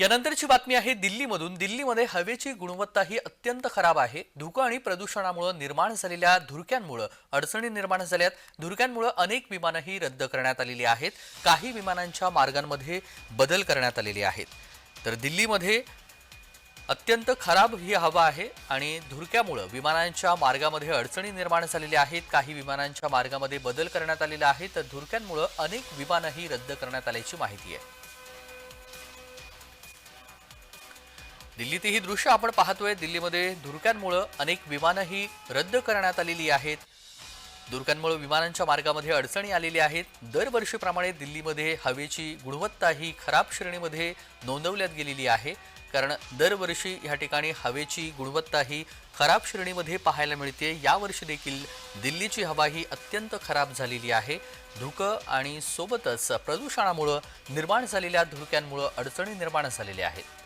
यानंतरची बातमी आहे दिल्लीमधून. दिल्लीमध्ये हवेची गुणवत्ता ही अत्यंत खराब आहे. धुकं आणि प्रदूषणामुळे निर्माण झालेल्या धुरक्यांमुळे अडचणी निर्माण झाल्यात. धुरक्यांमुळे अनेक विमानंही रद्द करण्यात आलेली आहेत. काही विमानांच्या मार्गांमध्ये बदल करण्यात आलेले आहेत. तर दिल्लीमध्ये अत्यंत खराब ही हवा आहे आणि धुरक्यामुळं विमानांच्या मार्गामध्ये अडचणी निर्माण झालेल्या आहेत. काही विमानांच्या मार्गामध्ये बदल करण्यात आलेला आहे. तर धुरक्यांमुळं अनेक विमानंही रद्द करण्यात आल्याची माहिती आहे. दिल्लीतही दृश्य आपण पाहतोय. दिल्लीमध्ये धुरक्यांमुळं अनेक विमानंही रद्द करण्यात आलेली आहेत. धुरक्यांमुळे विमानांच्या मार्गामध्ये अडचणी आलेल्या आहेत. दरवर्षीप्रमाणे दिल्लीमध्ये हवेची गुणवत्ता ही खराब श्रेणीमध्ये नोंदवल्यात गेलेली आहे. कारण दरवर्षी ह्या ठिकाणी हवेची गुणवत्ता ही खराब श्रेणीमध्ये पाहायला मिळते. यावर्षी देखील दिल्लीची हवा ही अत्यंत खराब झालेली आहे. धुकं आणि सोबतच प्रदूषणामुळं निर्माण झालेल्या धुरक्यांमुळं अडचणी निर्माण झालेल्या आहेत.